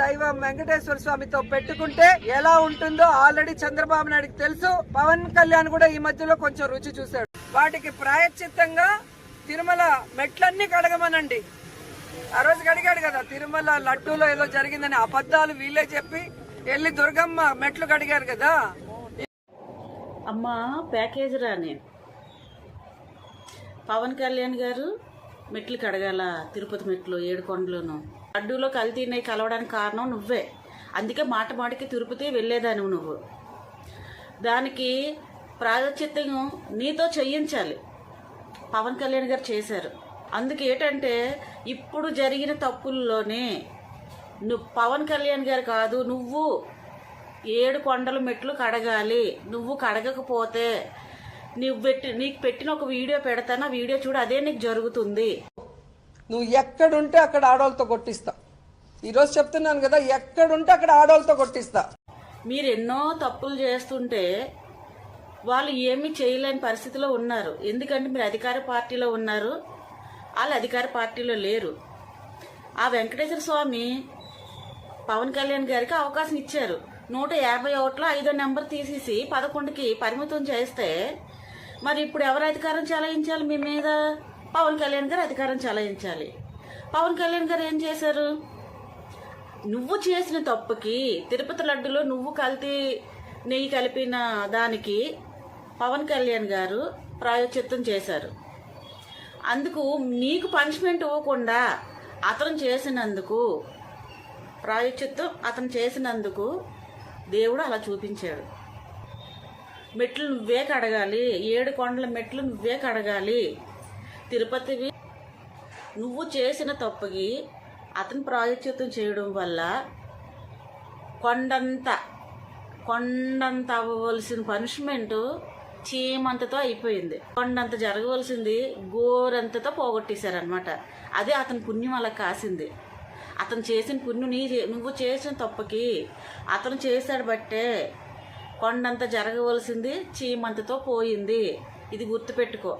దైవం వెంకటేశ్వర స్వామితో పెట్టుకుంటే ఎలా ఉంటుందో ఆల్రెడీ చంద్రబాబు నాయుడుకి తెలుసు. పవన్ కళ్యాణ్ కూడా ఈ మధ్యలో కొంచెం రుచి చూశాడు. వాటికి ప్రాయశ్చిత్తంగా తిరుమల మెట్లన్నీ కడగమనండి. ఆ రోజు కడిగాడు కదా తిరుమల లడ్డూలో ఏదో జరిగిందని అబద్ధాలు వీళ్ళే చెప్పి వెళ్ళి దుర్గమ్మ మెట్లు కడిగారు కదా. అమ్మా ప్యాకేజ్ రాని పవన్ కళ్యాణ్ గారు మెట్లు కడగాల తిరుపతి మెట్లు ఏడుకొండలోను లడ్డూలో కల్తీనాయి కలవడానికి కారణం నువ్వే. అందుకే మాట మాటికి తిరుపతి వెళ్ళేదాని నువ్వు. దానికి ప్రాయశ్చిత్తం నీతో చేయించాలి. పవన్ కళ్యాణ్ గారు చేశారు. అందుకే ఏంటంటే ఇప్పుడు జరిగిన తప్పుల్లోనే నువ్వు పవన్ కళ్యాణ్ గారు కాదు నువ్వు ఏడు కొండల మెట్లు కడగాలి. నువ్వు కడగకపోతే నువ్వు పెట్టి నీకు పెట్టిన ఒక వీడియో పెడతాను ఆ వీడియో చూడు అదే నీకు జరుగుతుంది. నువ్వు ఎక్కడుంటే అక్కడ ఆడవాళ్ళతో కొట్టిస్తా. ఈరోజు చెప్తున్నాను కదా ఎక్కడుంటే అక్కడ ఆడవాళ్ళతో కొట్టిస్తా. మీరు ఎన్నో తప్పులు చేస్తుంటే వాళ్ళు ఏమీ చేయలేని పరిస్థితిలో ఉన్నారు. ఎందుకంటే మీరు అధికార పార్టీలో ఉన్నారు. వాళ్ళు అధికార పార్టీలో లేరు. ఆ వెంకటేశ్వర స్వామి పవన్ కళ్యాణ్ గారికి అవకాశం ఇచ్చారు. నూట యాభై ఒకటిలో ఐదో నెంబర్ తీసేసి పదకొండుకి పరిమితం చేస్తే మరి ఇప్పుడు ఎవరు అధికారం చెలాయించాలి? మీ మీద పవన్ కళ్యాణ్ గారు అధికారం చెలాయించాలి. పవన్ కళ్యాణ్ గారు ఏం చేశారు? నువ్వు చేసిన తప్పుకి తిరుపతి లడ్డులో నువ్వు కల్తీ నెయ్యి కలిపిన దానికి పవన్ కళ్యాణ్ గారు ప్రాయోచిత్తం చేశారు. అందుకు నీకు పనిష్మెంట్ ఇవ్వకుండా అతను చేసినందుకు ప్రాయోచిత్తం అతను చేసినందుకు దేవుడు అలా చూపించాడు. మెట్లు నువ్వే కడగాలి ఏడు కొండల మెట్లు నువ్వే కడగాలి తిరుపతివి నువ్వు చేసిన తప్పుకి అతను ప్రాయశ్చిత్తం చేయడం వల్ల కొండంత కొండంత అవ్వవలసిన పనిష్మెంట్ చీమంతతో అయిపోయింది. కొండంత జరగవలసింది గోరంతతో పోగొట్టేశారనమాట అదే అతని పుణ్యం అలా కాసింది. అతను చేసిన పుణ్యం నీ నువ్వు చేసిన తప్పకి అతను చేశాడు బట్టే కొండంత జరగవలసింది చీమంతతో పోయింది. ఇది గుర్తుపెట్టుకో.